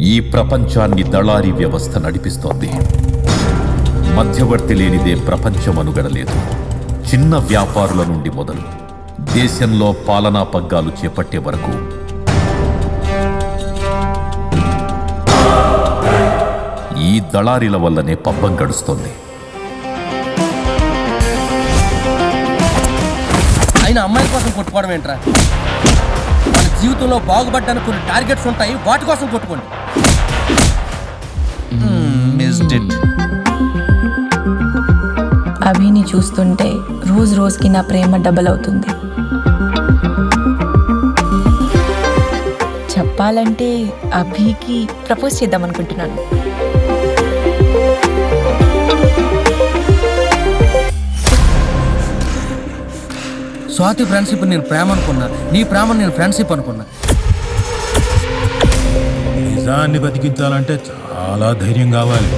ఈ ప్రపంచాన్ని దళారీ వ్యవస్థ నడిపిస్తోంది. మధ్యవర్తి లేనిదే ప్రపంచం అనుగడలేదు. చిన్న వ్యాపారుల నుండి మొదలు దేశంలో పాలనా పగ్గాలు చేపట్టే వరకు. ఈ దళారీల వల్లనే పబ్బం గడుస్తోంది. ఆయన అమ్మాయి కోసం కొట్టుకోవడం ఏంట్రా? మన జీవితంలో బాగుపడ్డానికి కొన్ని టార్గెట్స్ ఉంటాయి వాటి కోసం కొట్టుకోండి. మిస్డ్ ఇట్ అభిని చూస్తుంటే రోజు రోజుకి నా ప్రేమ డబల్ అవుతుంది. చెప్పాలంటే అభికి ప్రపోజ్ చేద్దాం అనుకుంటున్నాను. స్వాతి ఫ్రెండ్షిప్ నేను ప్రేమ అనుకున్నా నీ ప్రేమ నేను ఫ్రెండ్షిప్ అనుకున్నా. నిజాన్ని బతికించాలంటే చాలా ధైర్యం కావాలి.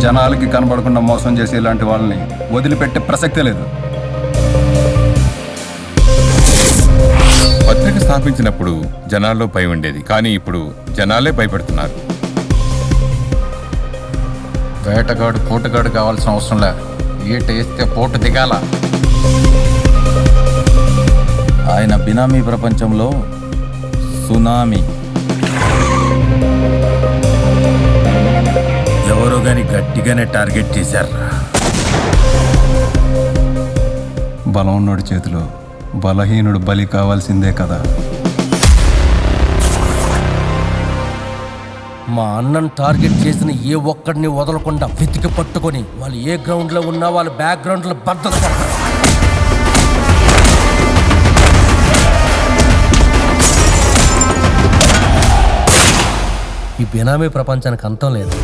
జనాలకి కనబడకుండా మోసం చేసే ఇలాంటి వాళ్ళని వదిలిపెట్టే ప్రసక్తే లేదు. పత్రిక స్థాపించినప్పుడు జనాల్లో భయం ఉండేది కానీ ఇప్పుడు జనాలే భయపడుతున్నారు. వేటగాడు పోటుగాడు కావాల్సిన అవసరం లే. ఈట వేస్తే పోటు దిగాల. ఆయన బినామీ ప్రపంచంలో సునామీ. ఎవరో గాని గట్టిగానే టార్గెట్ చేశారు? బలం ఉన్నోడి చేతిలో బలహీనుడు బలి కావాల్సిందే కదా. మా అన్నను టార్గెట్ చేసిన ఏ ఒక్కడిని వదలకుండా వెతికి పట్టుకొని వాళ్ళు ఏ గ్రౌండ్లో ఉన్నా వాళ్ళ బ్యాక్గ్రౌండ్లో బద్దలు ఈ బినామీ ప్రపంచానికి అంతం లేదు.